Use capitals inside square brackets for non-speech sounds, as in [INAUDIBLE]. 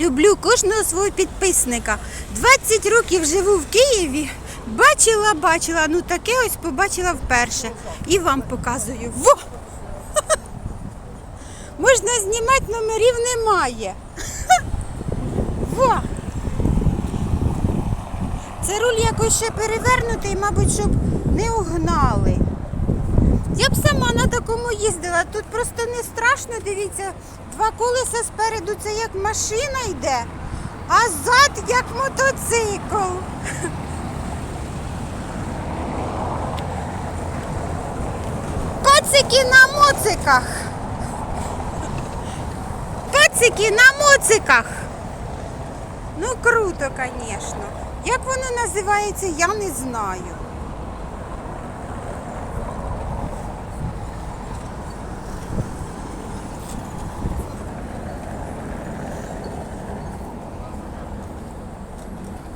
Люблю кожного свого підписника. 20 років живу в Києві. Бачила, бачила, ну таке ось побачила вперше. І вам показую. Во! [LAUGHS] Можна знімати, номерів немає. [LAUGHS] Во! Це руль якось ще перевернутий, мабуть, щоб не угнали. Я б сама на такому їздила. Тут просто не страшно, дивіться, два колеса спереду це як машина йде, а зад як мотоцикл. Пацики на моциках. Пацики на моциках. Ну круто, звісно. Як воно називається, я не знаю.